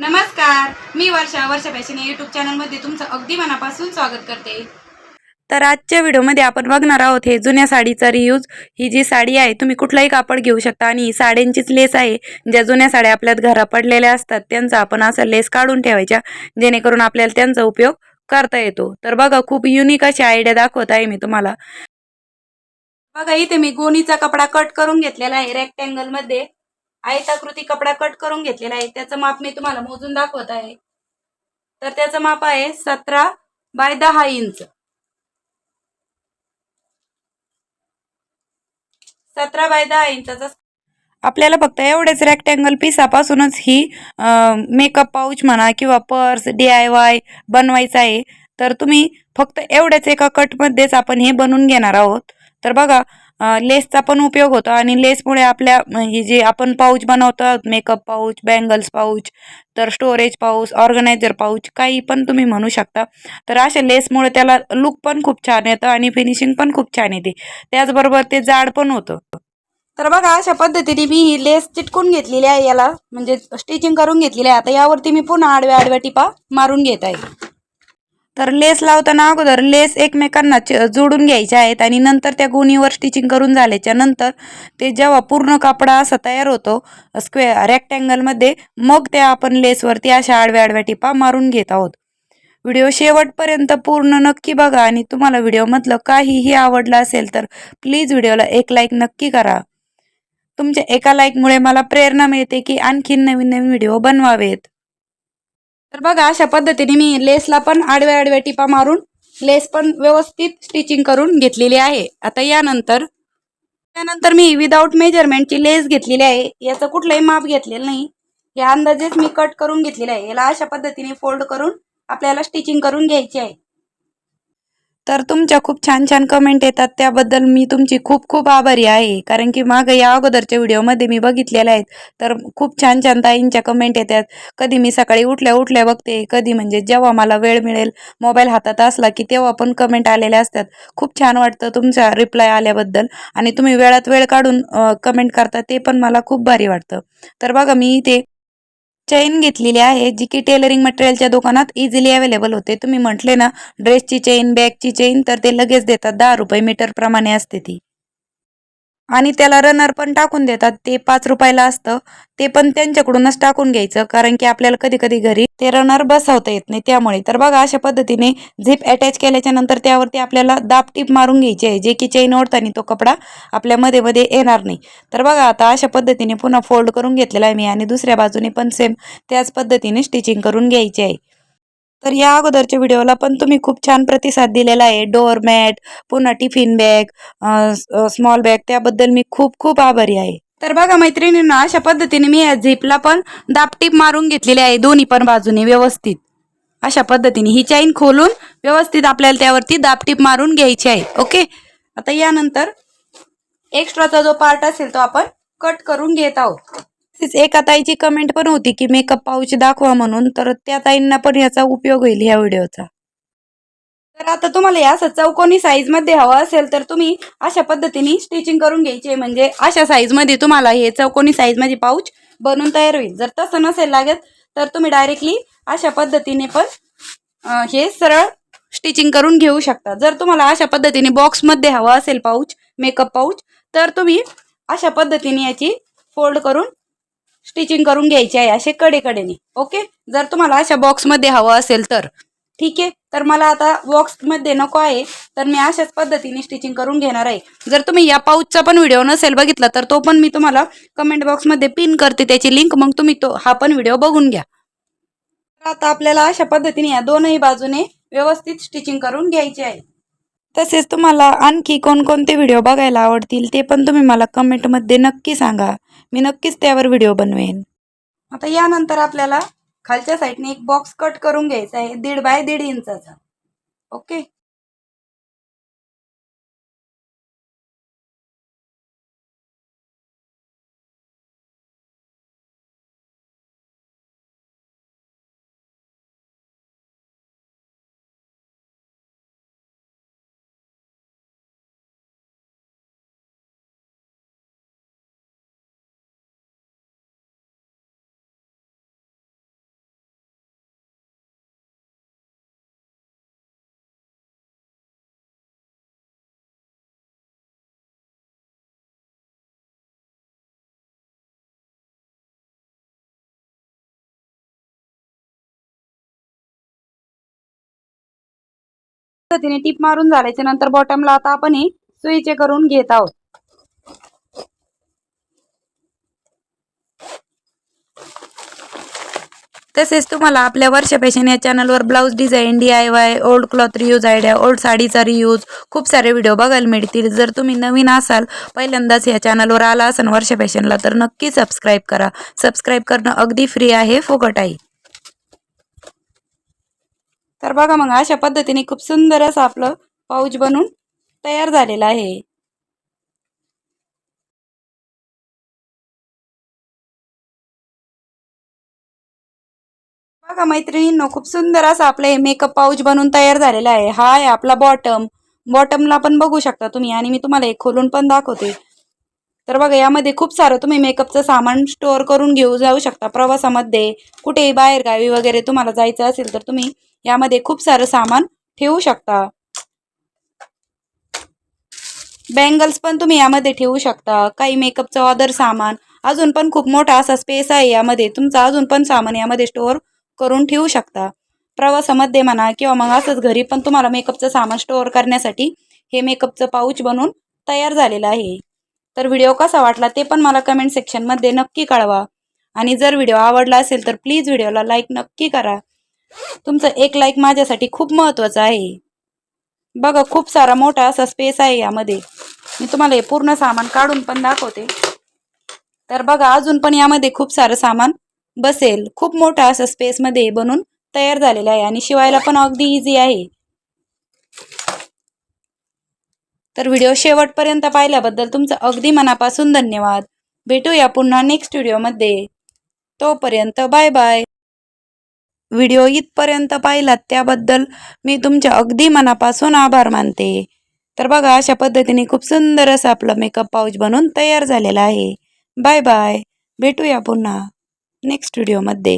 नमस्कार. मी वर्षा वर्षा fashion YouTube चॅनलमध्ये तुमचं अगदी मनापासून स्वागत करते. तर आजच्या व्हिडिओमध्ये आपण बघणार आहोत हे जुन्या साडीचा रियूज ही जी साडी आहे तुम्ही कुठलाही कापड घेऊ शकता आणि ही साड्यांचीच लेस आहे. ज्या जुन्या साड्या आपल्यात घरा पडलेल्या असतात त्यांचा आपण असं लेस काढून ठेवायच्या जेणेकरून आपल्याला त्यांचा उपयोग करता येतो. तर बघा खूप युनिक अशी आयडिया दाखवत आहे मी तुम्हाला. बघा इथे मी गोणीचा कपडा कट करून घेतलेला आहे रेक्टँगलमध्ये. आयताकृती कपडा कट करून घेतलेला आहे. त्याचं माप मी तुम्हाला मोजून दाखवत आहे. तर त्याचं माप आहे सतरा बाय दहा इंच. सतरा बाय दहा इंचाचा आपल्याला फक्त एवढेच रेक्टँगल पिसापासूनच ही मेकअप पाऊच म्हणा किंवा पर्स डी आय वाय बनवायचं आहे. तर तुम्ही फक्त एवढ्याच एका कटमध्येच आपण हे बनवून घेणार आहोत. तर बघा लेसचा पण उपयोग होतो आणि लेसमुळे आपल्या म्हणजे जे आपण पाऊच बनवतो मेकअप पाऊच बँगल्स पाऊच तर स्टोरेज पाऊच ऑर्गनायझर पाऊच काही पण तुम्ही म्हणू शकता. तर अशा लेसमुळे त्याला लुक पण खूप छान येतं आणि फिनिशिंग पण खूप छान येते. त्याचबरोबर ते जाड पण होतं. तर बघा अशा पद्धतीने मी ही लेस चिटकून घेतलेली आहे. याला म्हणजे स्टिचिंग करून घेतलेली आहे. आता यावरती मी पुन्हा आडव्या आडव्या टिपा मारून घेत आहे. तर लेस लावताना अगोदर लेस एकमेकांना च- जोडून घ्यायच्या आहेत आणि नंतर त्या गुणीवर स्टिचिंग करून झाल्याच्यानंतर ते जेव्हा पूर्ण कापडा असा तयार होतो स्क्वेअर रेक्टँगलमध्ये मग त्या आपण लेसवरती अशा आडव्या आडव्या टिपा मारून घेत आहोत. व्हिडिओ शेवटपर्यंत पूर्ण नक्की बघा आणि तुम्हाला व्हिडिओमधलं काहीही आवडलं असेल तर प्लीज व्हिडिओला एक लाईक नक्की करा. तुमच्या एका लाईकमुळे मला प्रेरणा मिळते की आणखीन नवीन नवीन व्हिडिओ बनवावेत. तर बघा अशा पद्धतीने मी लेसला पण आडव्या आडव्या टिपा मारून लेस पण व्यवस्थित स्टिचिंग करून घेतलेली आहे. आता यानंतर त्यानंतर मी विदाऊट मेजरमेंटची लेस घेतलेली आहे. याचं कुठलंही माप घेतलेलं नाही. या अंदाजेच मी कट करून घेतलेलं आहे. याला अशा पद्धतीने फोल्ड करून आपल्याला स्टिचिंग करून घ्यायची आहे. तर तुमच्या खूप छान छान कमेंट येतात. त्याबद्दल मी तुमची खूप खूप आभारी आहे. कारण की मागं या अगोदरच्या व्हिडिओमध्ये मी बघितलेल्या आहेत. तर खूप छान छान ताईंच्या कमेंट येतात. कधी मी सकाळी उठल्या उठल्या बघते. कधी म्हणजे जेव्हा मला वेळ मिळेल मोबाईल हातात असला की तेव्हा पण कमेंट आलेल्या असतात. खूप छान वाटतं तुमचा रिप्लाय आल्याबद्दल. आणि तुम्ही वेळात वेळ काढून कमेंट करता ते पण मला खूप भारी वाटतं. तर बघा मी इथे चेन घेतलेली आहे जी की टेलरिंग मटेरियलच्या दुकानात इझिली अवेलेबल होते. तुम्ही म्हटले ना ड्रेसची चेन बॅगची चेन तर ते लगेच देतात. दहा रुपये मीटर प्रमाणे असते ती. आणि त्याला रनर पण टाकून देतात. ते पाच रुपयाला असतं. ते पण त्यांच्याकडूनच टाकून घ्यायचं. कारण की आपल्याला कधी कधी घरी ते रनर बसवता येत नाही. त्यामुळे तर बघा अशा पद्धतीने झिप अटॅच केल्याच्यानंतर त्यावरती आपल्याला दाबटीप मारून घ्यायची आहे. जे की चेन ओढताना तो कपडा आपल्या मध्ये मध्ये येणार नाही. तर बघा आता अशा पद्धतीने पुन्हा फोल्ड करून घेतलेला आहे मी. आणि दुसऱ्या बाजूने पण सेम त्याच पद्धतीने स्टिचिंग करून घ्यायची आहे. तर या अगोदरच्या व्हिडिओला पण तुम्ही खूप छान प्रतिसाद दिलेला आहे. डोअरमॅट पुन्हा टिफिन बॅग स्मॉल बॅग त्याबद्दल मी खूप खूप आभारी आहे. तर बघा मैत्रिणींना अशा पद्धतीने मी या झिपला पण दापटीप मारून घेतलेली आहे. दोन्ही पण बाजूने व्यवस्थित. अशा पद्धतीने ही चैन खोलून व्यवस्थित आपल्याला त्यावरती दापटीप मारून घ्यायची आहे. ओके आता यानंतर एक्स्ट्राचा जो पार्ट असेल तो आपण कट करून घेत आहोत. तसेच एका ताईची कमेंट पण होती की मेकअप पाऊच दाखवा म्हणून. तर त्या ताईंना पण याचा उपयोग होईल ह्या व्हिडिओचा. तर आता तुम्हाला या असं चौकोनी साईजमध्ये हवं असेल तर तुम्ही अशा पद्धतीने स्टिचिंग करून घ्यायचे. म्हणजे अशा साईजमध्ये तुम्हाला हे चौकोनी साईजमध्ये पाऊच बनून तयार होईल. जर तसं नसेल लागत तर तुम्ही डायरेक्टली अशा पद्धतीने पण हे सरळ स्टिचिंग करून घेऊ शकता. जर तुम्हाला अशा पद्धतीने बॉक्समध्ये हवा असेल पाऊच मेकअप पाऊच तर तुम्ही अशा पद्धतीने याची फोल्ड करून स्टिचिंग करून घ्यायची आहे असे कडेकडेने ओके? जर तुम्हाला अशा बॉक्समध्ये हवं असेल तर. ठीक आहे? तर मला आता बॉक्समध्ये नको आहे तर मी अशाच पद्धतीने स्टिचिंग करून घेणार आहे. जर तुम्ही या पाऊचचा पण व्हिडिओ नसेल बघितला तर तो पण मी तुम्हाला कमेंट बॉक्समध्ये पिन करते त्याची लिंक मग तुम्ही तो हा पण व्हिडिओ बघून घ्या. तर आता आपल्याला अशा पद्धतीने या दोनही बाजूने व्यवस्थित स्टिचिंग करून घ्यायची आहे. तसेच तुम्हाला आणखी कोणकोणते व्हिडिओ बघायला आवडतील ते पण तुम्ही मला कमेंटमध्ये नक्की सांगा. मी नक्कीच त्यावर व्हिडिओ बनवेन. आता यानंतर आपल्याला खालच्या साईडने एक बॉक्स कट करून घ्यायचा आहे दीड बाय दीड इंचाचा ओके पद्धतीने टीप मारून झाल्याच्यानंतर बॉटमला आता आपण हे सुईचे करून घेत आहोत. तसेच तुम्हाला आपल्या वर्ष फॅशन या चॅनलवर blouse design D I Y old cloth reuse idea old साडीचा रियूज खूप सारे व्हिडिओ बघायला मिळतील. जर तुम्ही नवीन असाल पहिल्यांदाच या चॅनलवर आला असाल वर्ष फॅशनला तर नक्की सबस्क्राईब करा. सबस्क्राईब करणं अगदी फ्री आहे फुकट आहे. तर बघा मग अशा पद्धतीने खूप सुंदर असं आपलं पाऊच बनून तयार झालेलं आहे. बघा मैत्रिणींनो खूप सुंदर असं आपलं हे मेकअप पाऊच बनून तयार झालेला आहे. हा आहे आपला बॉटम बॉटमला पण बघू शकता तुम्ही आणि मी तुम्हाला एक खोलून पण दाखवते. तर बघा यामध्ये खूप सारं तुम्ही मेकअपचं सामान स्टोअर करून घेऊ जाऊ शकता प्रवासामध्ये. कुठेही बाहेरगावी वगैरे तुम्हाला जायचं असेल तर तुम्ही यामध्ये खूप सारं सामान ठेवू शकता. बँगल्स पण तुम्ही यामध्ये ठेवू शकता. काही मेकअपचं ऑदर सामान. अजून पण खूप मोठा असा स्पेस आहे यामध्ये. तुमचा अजून पण सामान यामध्ये स्टोअर करून ठेवू शकता. प्रवासामध्ये म्हणा किंवा मग असंच घरी पण तुम्हाला मेकअपचं सामान स्टोअर करण्यासाठी हे मेकअपचं पाऊच बनवून तयार झालेलं आहे. तर व्हिडिओ कसा वाटला ते पण मला कमेंट सेक्शनमध्ये नक्की कळवा. आणि जर व्हिडिओ आवडला असेल तर प्लीज व्हिडिओला लाईक नक्की करा. तुमचं एक लाईक माझ्यासाठी खूप महत्त्वाचं आहे. बघा खूप सारा मोठा असा स्पेस आहे यामध्ये. मी तुम्हाला हे पूर्ण सामान काढून पण दाखवते. तर बघा अजून पण यामध्ये खूप सारं सामान बसेल. खूप मोठा असं स्पेसमध्ये बनून तयार झालेलं आहे आणि शिवायला पण अगदी इझी आहे. तर व्हिडिओ शेवटपर्यंत पाहिल्याबद्दल तुमचं अगदी मनापासून धन्यवाद. भेटूया पुन्हा नेक्स्ट व्हिडिओमध्ये तोपर्यंत बाय बाय व्हिडिओ इथपर्यंत पाहिलात त्याबद्दल मी तुमच्या अगदी मनापासून आभार मानते. तर बघा अशा पद्धतीने खूप सुंदर असं आपलं मेकअप पाऊच बनवून तयार झालेलं आहे. बाय बाय भेटूया पुन्हा नेक्स्ट व्हिडिओमध्ये